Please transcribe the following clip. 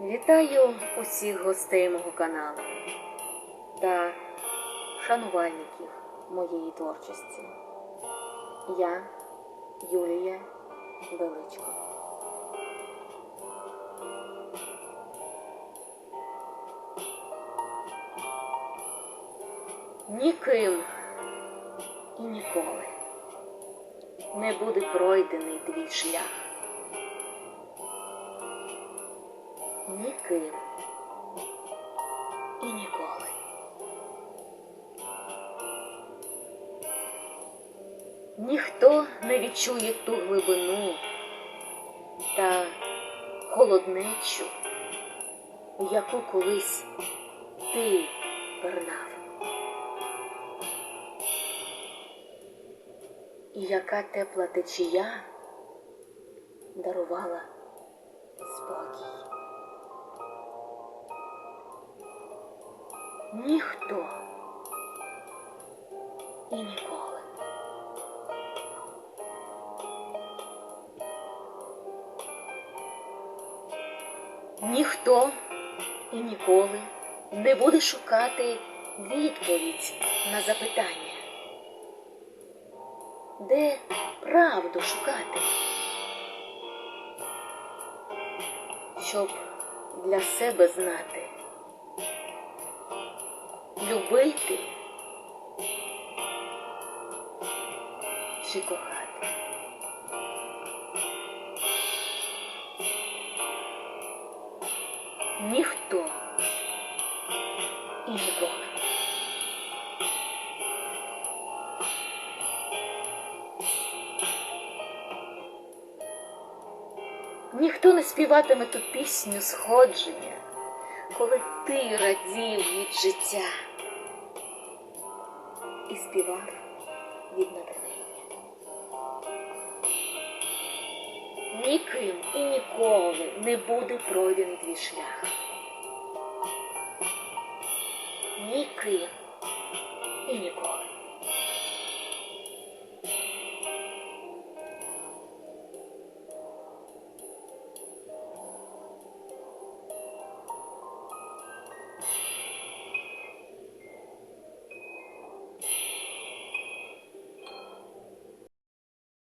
Вітаю усіх гостей мого каналу та шанувальників моєї творчості. Я Юлія Величко. Ніким і ніколи не буде пройдений твій шлях. Ніким і ніколи. Ніхто не відчує ту глибину та холоднечу, яку колись ти пернав. І яка тепла течія дарувала спокій. Ніхто і ніколи. Ніхто і ніколи не буде шукати відповідь на запитання. Де правду шукати? Щоб для себе знати, любити чи кохати. Ніхто і ніколи. Ніхто не співатиме ту пісню сходження, коли ти радів від життя і співав від натхнення. Ніким і ніколи не буде пройдений твій шлях. Ніким і ніколи.